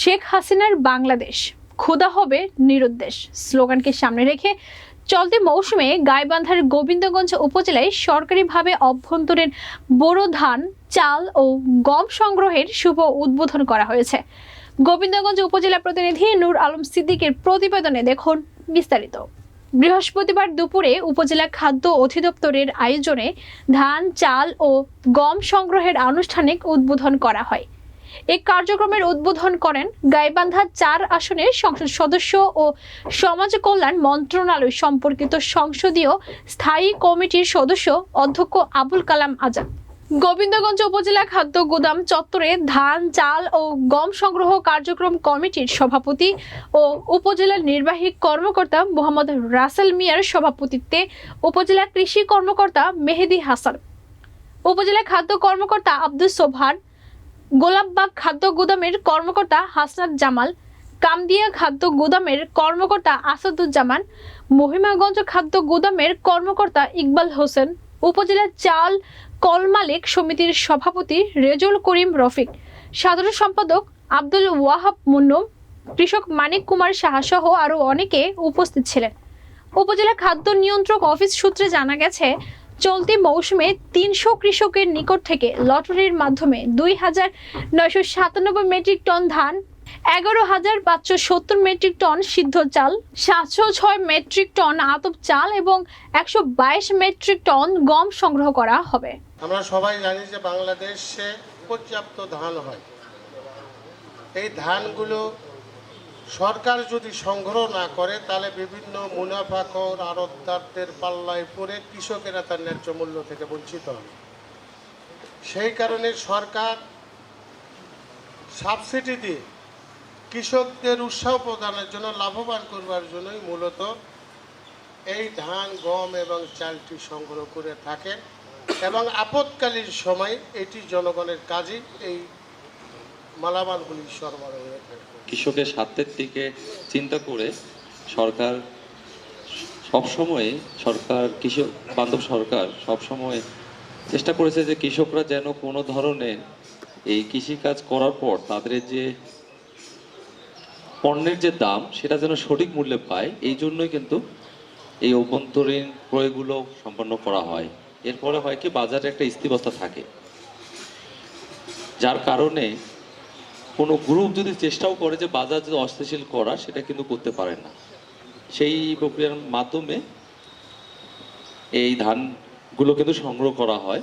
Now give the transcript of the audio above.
শেখ হাসিনার বাংলাদেশ, ক্ষুধা হবে নিরুদ্দেশ। স্লোগানকে সামনে রেখে চলতি মৌসুমে গাইবান্ধার গোবিন্দগঞ্জ উপজেলায় সরকারিভাবে অভ্যন্তরীণ বোরো ধান, চাল ও গম সংগ্রহের শুভ উদ্বোধন করা হয়েছে। গোবিন্দগঞ্জ উপজেলা প্রতিনিধি নূর আলম সিদ্দিকের প্রতিবেদনে দেখুন বিস্তারিত। বৃহস্পতিবার দুপুরে উপজেলা খাদ্য অধিদপ্তরের আয়োজনে ধান, চাল ও গম সংগ্রহের আনুষ্ঠানিক উদ্বোধন করা হয়। এই কার্যক্রমের উদ্বোধন করেন গাইবান্ধা চার আসনের সংসদ সদস্য ও সমাজ কল্যাণ মন্ত্রণালয় সম্পর্কিত সংসদীয় স্থায়ী কমিটির সদস্য অধ্যক্ষ আবুল কালাম আজাদ। গোবিন্দগঞ্জ উপজেলা খাদ্য গুদাম চত্বরে ধান, চাল ও গম সংগ্রহ কার্যক্রম কমিটির সভাপতি ও উপজেলা নির্বাহী কর্মকর্তা মোহাম্মদ রাসেল মিয়ার সভাপতিত্বে উপজেলা কৃষি কর্মকর্তা মেহেদি হাসান, উপজেলা খাদ্য কর্মকর্তা আব্দুল সোভান গোলাপবাগ খাদ্য গুদামের কর্মকর্তা হাসনাত জামাল, কামদিয়া খাদ্য গুদামের কর্মকর্তা আসাদুজ্জামান, মহিমাগঞ্জ খাদ্য গুদামের কর্মকর্তা ইকবাল হোসেন উপজেলা চাল কল মালিক সমিতির সভাপতি রেজুল করিম রফিক, সাধারণ সম্পাদক আব্দুল ওয়াহাব মুন্নু কৃষক মানিক কুমার সাহা সহ আরও অনেকে উপস্থিত ছিলেন। উপজেলা খাদ্য নিয়ন্ত্রক অফিস সূত্রে জানা গেছে চলতি মৌসুমে তিনশো কৃষকের নিকট থেকে লটারির মাধ্যমে দুই হাজার নয়শো সাতানব্বই মেট্রিক টন ধান, এগারো হাজার পাঁচশো সত্তর মেট্রিক টন সিদ্ধ চাল, সাতশো ছয় মেট্রিক টন আতপ চাল এবং একশো বাইশ মেট্রিক টন গম সংগ্রহ করা হবে। আমরা সবাই জানি যে বাংলাদেশে পর্যাপ্ত ধান হয়। এই ধানগুলো সরকার যদি সংগ্রহ না করে, তাহলে বিভিন্ন মুনাফাখর আড়তদারদের পাল্লায় পড়ে কৃষকেরা তার ন্যায্য মূল্য থেকে বঞ্চিত হবে। সেই কারণে সরকার সাবসিডি দিয়ে কৃষকদের উৎসাহ প্রদানের জন্য, লাভবান করবার জন্যই মূলত এই ধান, গম এবং চালটি সংগ্রহ করে থাকেন এবং আপৎকালীন সময় এটি জনগণের কাজে এই মালামালগুলি সরবরাহ হয়ে কৃষকের স্বার্থের দিকে চিন্তা করে সরকার সবসময় সরকার, কৃষক বান্ধব সরকার সবসময় চেষ্টা করেছে যে কৃষকরা যেন কোনো ধরনের এই কৃষিকাজ করার পর তাদের যে পণ্যের যে দাম, সেটা যেন সঠিক মূল্যে পায়, এই জন্যই কিন্তু এই অভ্যন্তরীণ ক্রয়গুলো সম্পন্ন করা হয়। এরপরে হয় কি, বাজারে একটা স্থিরতা থাকে। যার কারণে কোনো গ্রুপ যদি চেষ্টাও করে যে বাজার যদি অস্থিতিশীল করা, সেটা কিন্তু করতে পারে না। সেই প্রক্রিয়ার মাধ্যমে এই ধানগুলো কিন্তু সংগ্রহ করা হয়।